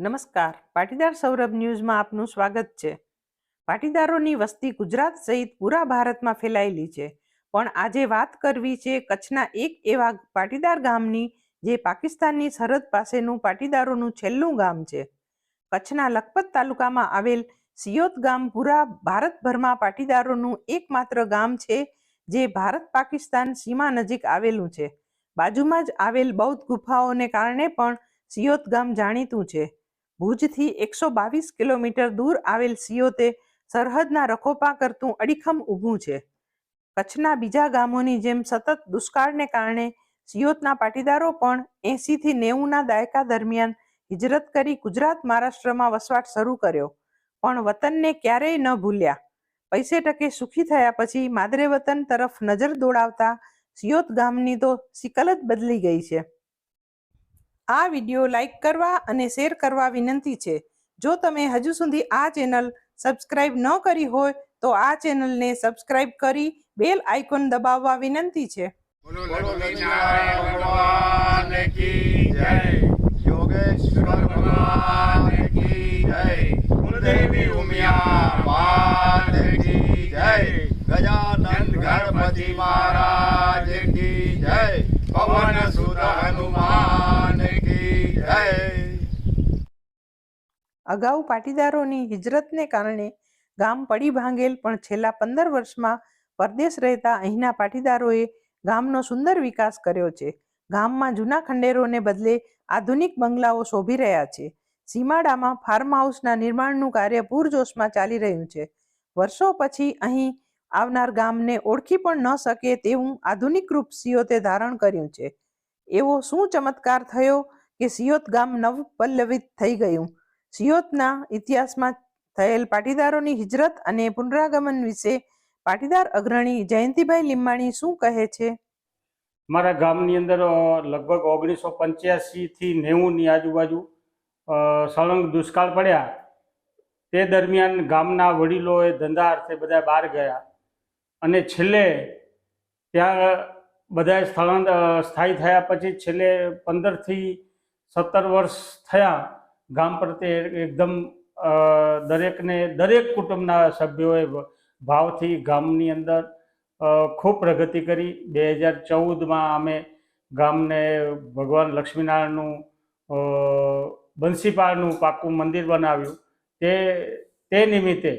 નમસ્કાર. પાટીદાર સૌરભ ન્યૂઝમાં આપનું સ્વાગત છે. પાટીદારોની વસ્તી ગુજરાત સહિત પૂરા ભારતમાં ફેલાયેલી છે. પણ આજે વાત કરવી છે કચ્છના એક એવા પાટીદાર ગામની, જે પાકિસ્તાનની સરહદ પાસેનું પાટીદારોનું છેલ્લું ગામ છે. કચ્છના લખપત તાલુકામાં આવેલ સિયોત ગામ પૂરા ભારતભરમાં પાટીદારોનું એકમાત્ર ગામ છે, જે ભારત પાકિસ્તાન સીમા નજીક આવેલું છે. બાજુમાં જ આવેલ બૌદ્ધ ગુફાઓને કારણે પણ સિયોત ગામ જાણીતું છે. ભુજથી એકસો બાવીસ કિલોમીટર દૂર આવેલ સિયોતે સરહદના રખોપા કરતું અડીખમ ઊભું છે. કચ્છના બીજા ગામોની જેમ સતત દુષ્કાળને કારણે સિયોતના પાટીદારો પણ એંસીથી નેવુંના દાયકા દરમિયાન હિજરત કરી ગુજરાત મહારાષ્ટ્રમાં વસવાટ શરૂ કર્યો. પણ વતનને ક્યારેય ન ભૂલ્યા. પૈસે ટકે સુખી થયા પછી માદરે વતન તરફ નજર દોડાવતા સિયોત ગામની તો સિકલ જ બદલી ગઈ છે. આ વિડિયો લાઈક કરવા અને શેર કરવા વિનંતી છે. જો તમે હજુ સુધી આ ચેનલ સબસ્ક્રાઇબ ન કરી હોય, તો આ ચેનલને સબસ્ક્રાઇબ કરી બેલ આઇકોન દબાવવા વિનંતી છે બોલો લક્ષ્મીનારાયણ ભગવાન કી જય યોગેશ્વર ભગવાન કી જય કુલદેવી ઉમિયા માત કી જય ગજાનંદ ગણપતિ મહારાજ કી જય પવન સુત હનુમાન કી જય અગાઉ પાટીદારોની હિજરતને કારણે ગામ પડી ભાંગેલ, પણ છેલ્લા પંદર વર્ષમાં પરદેશ રહેતા અહીંના પાટીદારોએ ગામનો સુંદર વિકાસ કર્યો છે. ગામમાં જૂના ખંડેરોને બદલે આધુનિક બંગલાઓ શોભી રહ્યા છે. સીમાડામાં ફાર્મ હાઉસના નિર્માણનું કાર્ય પૂરજોશમાં ચાલી રહ્યું છે. વર્ષો પછી અહીં આવનાર ગામને ઓળખી પણ ન શકે તેવું આધુનિક રૂપ સિયોતે ધારણ કર્યું છે. એવો શું ચમત્કાર થયો કે સિયોત ગામ નવપલ્લવિત થઈ ગયું? સિયોતના ઇતિહાસમાં થયેલ પાટીદારોની હિજરત અને પુનરાગમન વિશે પાટીદાર અગ્રણી જયંતિભાઈ લીંબાણી શું કહે છે? મારા ગામની અંદર લગભગ ઓગણીસો પંચ્યાસીથી નેવુંની આજુબાજુ સળંગ દુષ્કાળ પડ્યા. તે દરમિયાન ગામના વડીલોએ ધંધા અર્થે બધા બહાર ગયા અને છેલ્લે ત્યાં બધા સ્થળાંતર સ્થાયી થયા પછી છેલ્લે પંદરથી સત્તર વર્ષ થયા ગામ પ્રત્યે એકદમ દરેકને, દરેક કુટુંબના સભ્યોએ ભાવથી ગામની અંદર ખૂબ પ્રગતિ કરી. બે હજાર ચૌદમાં અમે ગામને ભગવાન લક્ષ્મીનારાયણનું બંસીપાળનું પાક્કું મંદિર બનાવ્યું. તે તે નિમિત્તે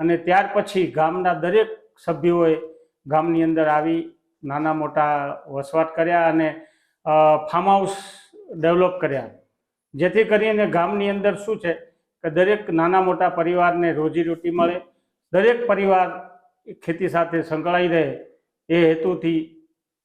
અને ત્યાર પછી ગામના દરેક સભ્યોએ ગામની અંદર આવી, નાના મોટા વસવાટ કર્યા અને ફાર્મ હાઉસ ડેવલપ કર્યા. જેથી કરીને ગામની અંદર શું છે કે દરેક નાના મોટા પરિવારને રોજીરોટી મળે, દરેક પરિવાર ખેતી સાથે સંકળાઈ રહે એ હેતુથી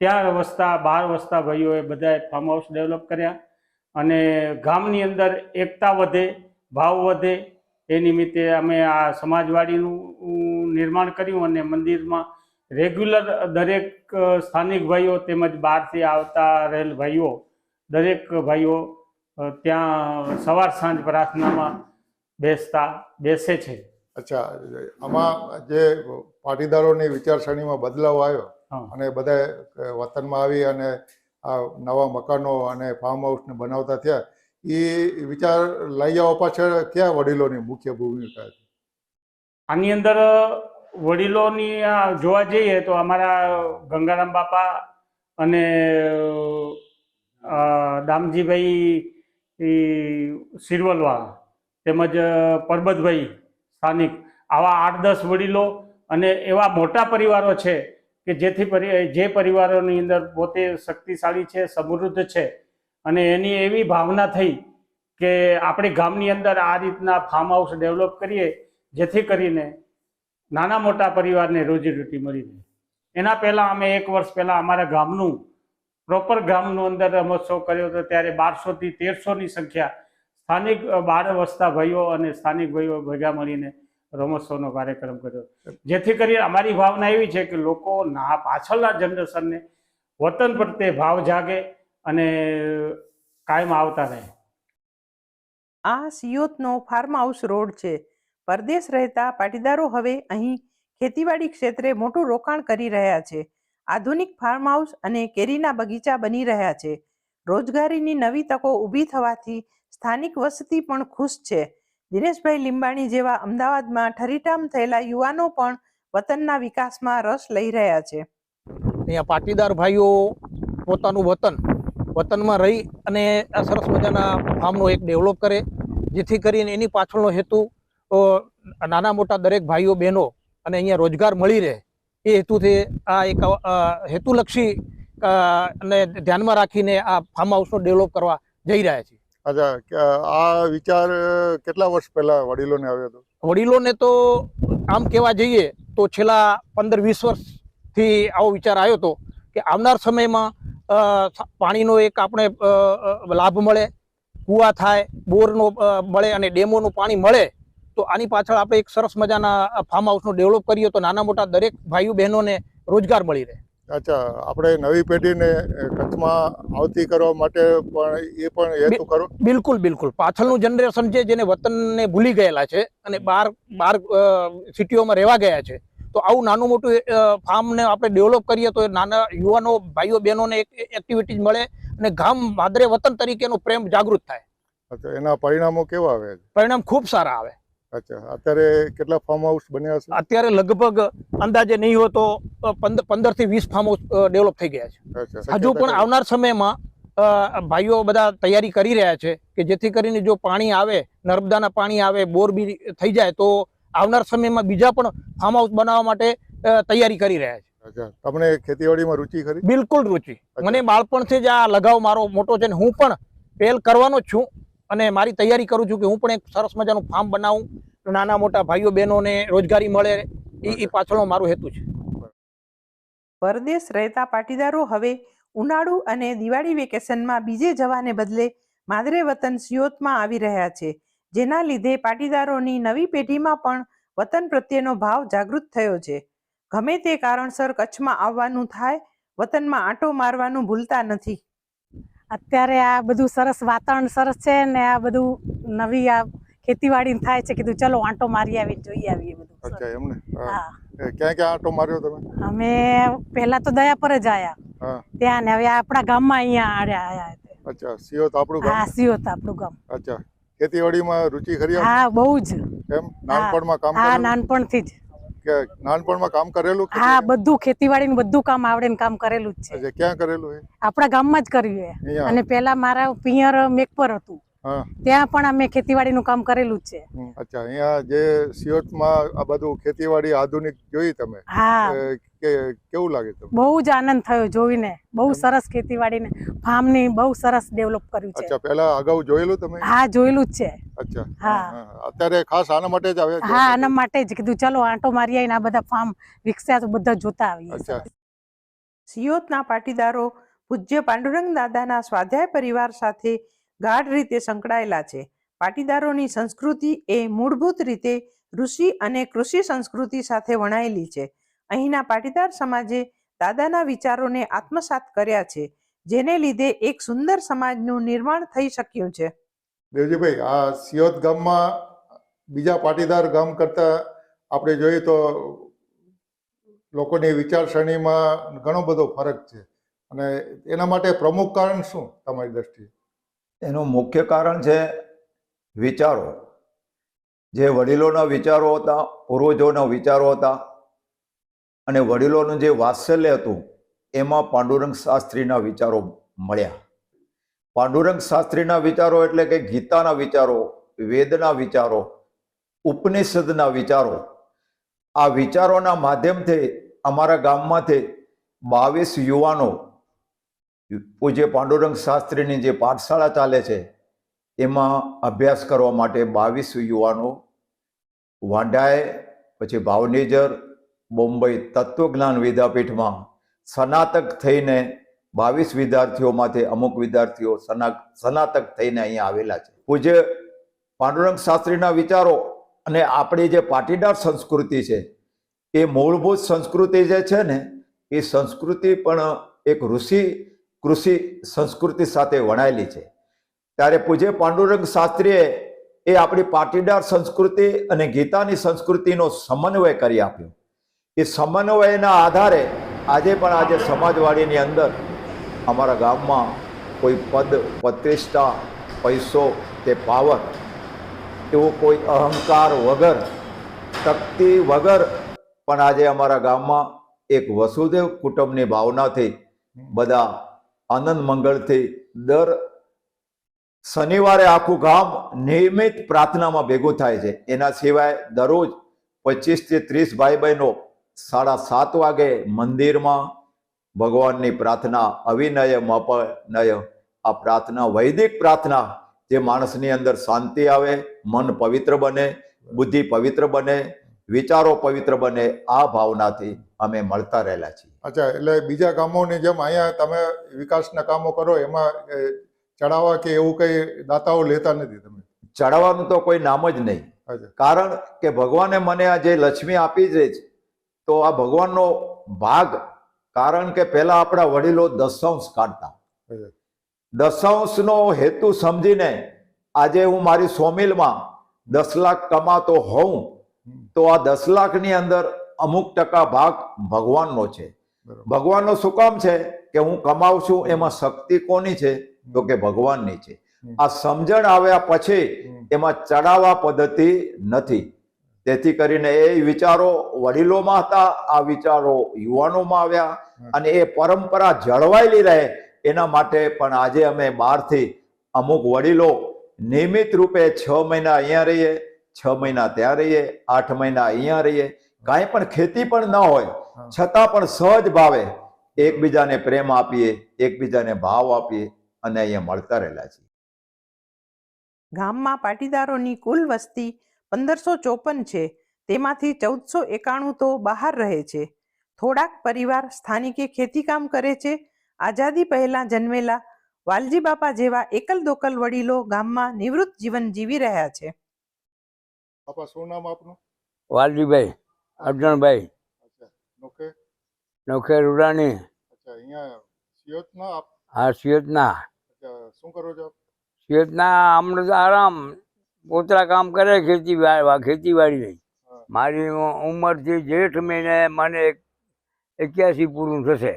ત્યાં વસતા, બાર વસતા ભાઈઓએ બધાએ ફાર્મ હાઉસ ડેવલપ કર્યા અને ગામની અંદર એકતા વધે, ભાવ વધે એ નિમિત્તે અમે આ સમાજવાડીનું નિર્માણ કર્યું અને મંદિરમાં રેગ્યુલર દરેક સ્થાનિક ભાઈઓ તેમજ બહારથી આવતા રહેલ ભાઈઓ, દરેક ભાઈઓ ત્યાં સવાર સાંજ પ્રાર્થનામાં બેસતા બેસે છે અચ્છા આમાં જે પાટીદારોની વિચારસરણીમાં બદલાવ આવ્યો. અને બધા વતનમાં આવી અને આ નવા મકાનો અને ફાર્મ હાઉસને બનાવતા થયા એ વિચાર લઈ આવવા પાછળ ક્યાં વડીલોની મુખ્ય ભૂમિકા હતી આની અંદર વડીલોની જોવા જઈએ તો અમારા ગંગારામ બાપા અને દામજીભાઈ ઈ શિરવલવા તેમજ પરબતભાઈ સ્થાનિક. આવા આઠ દસ વડીલો અને એવા મોટા પરિવારો છે કે જેથી જે પરિવારોની અંદર પોતે શક્તિશાળી છે, સમૃદ્ધ છે અને એની એવી ભાવના થઈ કે આપણે ગામની અંદર આ રીતના ફાર્મ હાઉસ ડેવલપ કરીએ, જેથી કરીને નાના મોટા પરિવારને રોજીરોટી મળી રહે. એના પહેલાં અમે એક વર્ષ પહેલાં અમારા ગામનું પ્રોપર ગામનો અંદર રમોત્સવ કર્યો હતો, ત્યારે બારસોથી તેરસોની સંખ્યા સ્થાનિક બાળ વસતા ભાઈઓ અને સ્થાનિક ભાઈઓ ભેગા મળીને રમોત્સવનો કાર્યક્રમ કર્યો. જેથી કરી અમારી ભાવના એવી છે કે લોકો ના પાછળના જનરેશનને વતન પ્રત્યે ભાવ જાગે અને કાયમ આવતા રહે. આ સિયોતનો ફાર્મ હાઉસ રોડ છે. પરદેશ રહેતા પાટીદારો હવે અહીં ખેતીવાડી ક્ષેત્રે મોટું રોકાણ કરી રહ્યા છે. આધુનિક ફાર્મ હાઉસ અને કેરીના બગીચા બની રહ્યા છે. રોજગારીની નવી તકો ઊભી થવાથી સ્થાનિક વસતી પણ ખુશ છે. દિનેશભાઈ લીંબાણી જેવા અમદાવાદમાં ઠરીઠામ થયેલા યુવાનો પણ વતનના વિકાસમાં રસ લઈ રહ્યા છે. અહીંયા પાટીદાર ભાઈઓ પોતાનું વતન, વતનમાં રહી અને આ સરસ મજાના ફાર્મનો એક ડેવલપ કરે, જેથી કરીને એની પાછળનો હેતુ નાના મોટા દરેક ભાઈઓ બહેનો અને અહીંયા રોજગાર મળી રહે. એ હેતુથી આ એક હેતુલક્ષી અને ધ્યાનમાં રાખીને આ ફાર્મ હાઉસનો ડેવલપ કરવા જઈ રહ્યા છીએ. અચ્છા આ વિચાર કેટલા વર્ષ પહેલા વડીલોને આવ્યો હતો? વડીલોને તો આમ કહેવા જઈએ તો છેલ્લા પંદર વીસ વર્ષથી આવો વિચાર આવ્યો હતો કે આવનાર સમયમાં પાણીનો એક આપણે લાભ મળે કૂવા થાય બોરનો મળે અને ડેમોનું પાણી મળે તો આની પાછળ આપણે એક સરસ મજાના ફાર્મ હાઉસનું ડેવલપ કરીએ તો નાના મોટા દરેક ભાઈઓ બહેનોને રોજગાર મળી રહે. અચ્છા આપણે નવી પેઢીને કચ્છમાં આવતી કરવા માટે પણ એ પણ હેતુ કરો બિલકુલ બિલકુલ. પાછળનું જનરેશન છે જેને વતનને ભૂલી ગયેલા છે અને બહાર બહાર સિટીઓમાં રહેવા ગયા છે તો આવું નાનું મોટું ફાર્મને આપણે ડેવલપ કરીએ તો નાના યુવાનો ભાઈઓ બહેનોને એક એક્ટિવિટીઝ મળે અને ગામ માદરે વતન તરીકેનો પ્રેમ જાગૃત થાય. અચ્છા એના પરિણામો કેવા આવે? પરિણામ ખૂબ સારા આવે. અચ્છા. અત્યારે કેટલા ફાર્મ હાઉસ બન્યા છે અત્યારે લગભગ અંદાજે નહીં હોય તો પંદરથી વીસ ફાર્મ હાઉસ ડેવલપ થઈ ગયા છે. હજુ પણ આવનાર સમયમાં ભાઈઓ બધા તૈયારી કરી રહ્યા છે કે જેથી કરીને જો પાણી આવે નર્મદાના પાણી આવે બોર બી થઈ જાય તો આવનાર સમયમાં બીજા પણ ફાર્મ હાઉસ બનાવવા માટે તૈયારી કરી રહ્યા છે. તમને ખેતીવાડીમાં રુચિ ખરી? બિલકુલ રુચિ. મને બાળપણથી જ આ લગાવ મારો મોટો છે ને હું પણ પહેલ કરવાનો જ છું. અને મારી તૈયારી કરું છું કે હું પણ એક સરસ મજાનું ફાર્મ બનાવું, નાના મોટા ભાઈઓ બહેનોને રોજગારી મળે એ પાછળનો મારો હેતુ છે. પરદેશ રહેતા પાટીદારો હવે ઉનાળુ અને દિવાળી વેકેશનમાં બીજે જવાને બદલે માદરે વતન સિયોતમાં આવી રહ્યા છે, જેના લીધે પાટીદારોની નવી પેઢીમાં પણ વતન પ્રત્યેનો ભાવ જાગૃત થયો છે. ગમે તે કારણસર કચ્છમાં આવવાનું થાય, વતનમાં આંટો મારવાનું ભૂલતા નથી. અત્યારે આ બધું સરસ વાતાવરણ સરસ છે ને આ બધું નવી આ ખેતીવાડી થાય છે કીધું ચલો આંટો મારી આવી જોઈ આવીએ બધું. અચ્છા એમને? હા. ક્યાં ક્યાં આંટો માર્યો તમે? અમે પહેલા તો દયા પર જ આયા. હા. ત્યાં ને હવે આપણા ગામમાં અહીંયા આડ્યા આયા અચ્છા સિયોત આપણું ગામ? હા સિયોત આપણું ગામ. અચ્છા ખેતીવાડીમાં રુચિ ખરી હા બહુ જ. એમ? નાનપણમાં કામ હા નાનપણથી જ. નાનપણમાં કામ કરેલું હા બધું ખેતીવાડી ને બધું કામ આવડે ને કામ કરેલું જ છે. ક્યાં કરેલું આપણા ગામમાં જ કર્યું એ. અને પેલા મારા પિયર મેકપર હતું. ત્યાં પણ અમે ખેતીવાડીનું કામ કરેલું જ છે. અચ્છા અહીંયા જે સિયોતમાં આ બધું ખેતીવાડી આધુનિક જોઈ તમે? હા. કેવું લાગે તમને? બહુ જ આનંદ થયો જોઈને. બહુ સરસ ખેતીવાડીને ફાર્મની બહુ સરસ ડેવલપ કર્યું છે. અચ્છા પહેલા અગાઉ જોયેલું તમે? હા જોયેલું જ છે. અચ્છા હા. હા. અત્યારે ખાસ આના માટે જ આવ્યા હા આના માટે જ કીધું ચલો આંટો મારી આવીને આ બધા ફાર્મ વિકસ્યા તો બધા જોતા આવીએ. અચ્છા. સિયોતના પાટીદારો પૂજ્ય પાંડુરંગ દાદાના સ્વાધ્યાય પરિવાર સાથે ગાઢ રીતે સંકળાયેલા છે. પાટીદારોની સંસ્કૃતિ એ મૂળભૂત રીતે ઋષિ અને કૃષિ સંસ્કૃતિ સાથે વણાયેલી છે. અહીંના પાટીદાર સમાજે દાદાના વિચારોને આત્મસાત કર્યા છે, જેને લીધે એક સુંદર સમાજનું નિર્માણ થઈ શક્યું છે. દેવજીભાઈ, આ સિયોત ગામમાં બીજા પાટીદાર ગામ કરતા આપણે જોઈએ તો લોકોની વિચારસરણીમાં ઘણો બધો ફરક છે. અને એના માટે પ્રમુખ કારણ શું તમારી દ્રષ્ટિએ? એનું મુખ્ય કારણ છે વિચારો. જે વડીલોના વિચારો હતા, પૂર્વજોના વિચારો હતા, અને વડીલોનું જે વાત્સલ્ય હતું, એમાં પાંડુરંગ શાસ્ત્રીના વિચારો મળ્યા. પાંડુરંગ શાસ્ત્રીના વિચારો એટલે કે ગીતાના વિચારો, વેદના વિચારો, ઉપનિષદના વિચારો, આ વિચારોના માધ્યમથી અમારા ગામમાંથી બાવીસ યુવાનો પૂજ્ય પાંડુરંગ શાસ્ત્રીની જે પાઠશાળા ચાલે છે, એમાં અભ્યાસ કરવા માટે બાવીસ યુવાનો, વાંઢાએ, પછી ભાવનેજર મુંબઈ તત્વજ્ઞાન વિદ્યાપીઠમાં સ્નાતક થઈને બાવીસ વિદ્યાર્થીઓમાંથી અમુક વિદ્યાર્થીઓ સ્ના, સ્નાતક થઈને અહીંયા આવેલા છે. પૂજ્ય પાંડુરંગ શાસ્ત્રીના વિચારો અને આપણી જે પાટીદાર સંસ્કૃતિ છે, એ મૂળભૂત સંસ્કૃતિ જે છે ને, એ સંસ્કૃતિ પણ એક ઋષિ કૃષિ સંસ્કૃતિ સાથે વણાયેલી છે. ત્યારે પૂજ્ય પાંડુરંગ શાસ્ત્રીએ એ આપણી પાટીદાર સંસ્કૃતિ અને ગીતાની સંસ્કૃતિનો સમન્વય કરી આપ્યો. એ સમન્વયના આધારે આજે પણ આજે સમાજવાડીની અંદર અમારા ગામમાં કોઈ પદ પ્રતિષ્ઠા પૈસો તે પાવર એવો કોઈ અહંકાર વગર શક્તિ વગર પણ આજે અમારા ગામમાં એક વસુદેવ કુટુંબની ભાવનાથી બધા આનંદ મંગળથી દર શનિવારે આખું ગામ નિયમિત પ્રાર્થનામાં ભેગું થાય છે. એના સિવાય દરરોજ પચીસથી ત્રીસ ભાઈ બહેનો સાડા સાત વાગે મંદિરમાં ભગવાનની પ્રાર્થના, અવિનય, મપનય, આ પ્રાર્થના વૈદિક પ્રાર્થના જે માણસની અંદર શાંતિ આવે, મન પવિત્ર બને, બુદ્ધિ પવિત્ર બને વિચારો પવિત્ર બને આ ભાવનાથી અમે મળતા રહેલા છીએ અચ્છા એટલે બીજા કામોની જેમ અહીંયા તમે વિકાસના કામો કરો એમાં ચડાવવા કે એવું કઈ દાતાઓ લેતા નથી તમે ચડાવવાનું તો કોઈ નામ જ નહીં અચ્છા કારણ કે ભગવાને મને આ જે લક્ષ્મી આપી છે તો આ ભગવાનનો ભાગ કારણ કે પહેલા આપણા વડીલો દશાંશ કાઢતા. દશાંશનો હેતુ સમજીને આજે હું મારી સોમિલમાં દસ લાખ કમાતો હોઉં. તો આ દસ લાખની અંદર અમુક ટકા ભાગ ભગવાનનો છે. ભગવાનનો શું કામ છે? કે હું કમાઉં છું એમાં શક્તિ કોની છે? તો કે ભગવાનની છે. આ સમજણ આવ્યા પછી એમાં ચડાવવા પદ્ધતિ નથી. તેથી કરીને એ વિચારો વડીલોમાં હતા આ વિચારો યુવાનોમાં આવ્યા અને એ પરંપરા જળવાયેલી રહે એના માટે પણ આજે અમે બહારથી અમુક વડીલો નિયમિત રૂપે છ મહિના અહીંયા રહીએ છ મહિના ત્યાં રહીએ આઠ મહિના અહીંયા રહીએ. કાંઈ પણ ખેતી પણ ન હોય છતાં પણ સહજ ભાવે એકબીજાને પ્રેમ આપીએ એકબીજાને ભાવ આપીએ અને અહીંયા મળતા રહેલા છીએ. ગામમાં પાટીદારોની કુલ વસ્તી પંદરસો ચોપન છે. તેમાંથી ચૌદસો એકાણું તો બહાર રહે છે. થોડાક પરિવાર સ્થાનિકે ખેતીકામ કરે છે. આઝાદી પહેલા જન્મેલા વાલજી બાપા જેવા એકલ દોકલ વડીલો ગામમાં નિવૃત્ત જીવન જીવી રહ્યા છે. બાપા શું નામ આપનું? વાલજીભાઈ અર્જણભાઈ. નોકે નોખે? રૂડાણી. અચ્છા અહીંયા સિયોતના આપ? હા સિયોતના. અચ્છા શું કરો છો સિયોતના હમણાં તો આરામ પોતરા કામ કરે ખેતી ખેતીવાડીની મારી મારી ઉંમરથી જેઠ મહિને મને એક્યાસી પૂરું થશે.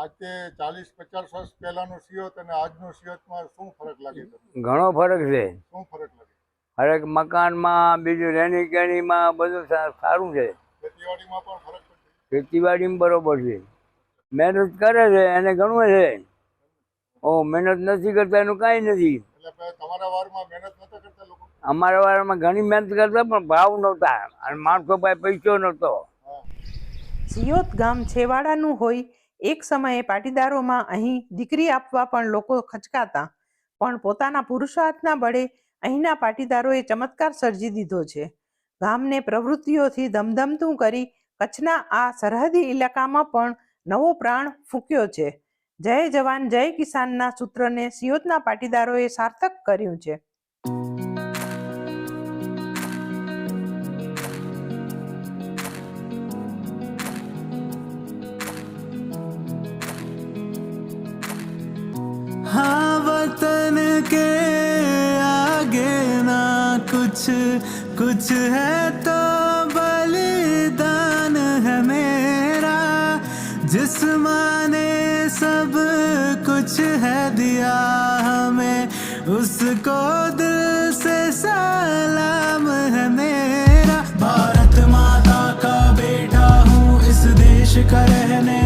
આજે ચાલીસ પચાસ વર્ષ પહેલાનું સિયોત અને આજનું સિયોતમાં શું ફરક લાગે ઘણો ફરક છે. શું ફરક લાગે? હરેક મકાનમાં બીજું રહેણી કેણીમાં બધું સારું છે. ખેતીવાડીમાં બરોબર છે. મહેનત કરે છે એને ઘણું છે. ઓ મહેનત નથી કરતા એનું કાંઈ નથી. અમારા વારમાં મહેનત નતા કરતા લોકો? અમારા વાળામાં ઘણી મહેનત કરતા પણ ભાવ નહોતા. અને માણસો પાસે પૈસો નહોતો. સિયોત ગામ છેવાડાનું હોય એક સમયે પાટીદારોમાં અહીં દીકરી આપવા પણ લોકો ખચકાતા. પણ પોતાના પુરુષાર્થના બળે અહીંના પાટીદારોએ ચમત્કાર સર્જી દીધો છે. ગામને પ્રવૃત્તિઓથી ધમધમતું કરી કચ્છના આ સરહદી ઇલાકામાં પણ નવો પ્રાણ ફૂંક્યો છે. જય જવાન, જય કિસાનના સૂત્રને સિયોતના પાટીદારોએ સાર્થક કર્યું છે. कुछ है तो बलिदान है मेरा जिस माने सब कुछ है दिया हमें उसको दिल से सलाम है मेरा भारत माता का बेटा हूँ इस देश का रहने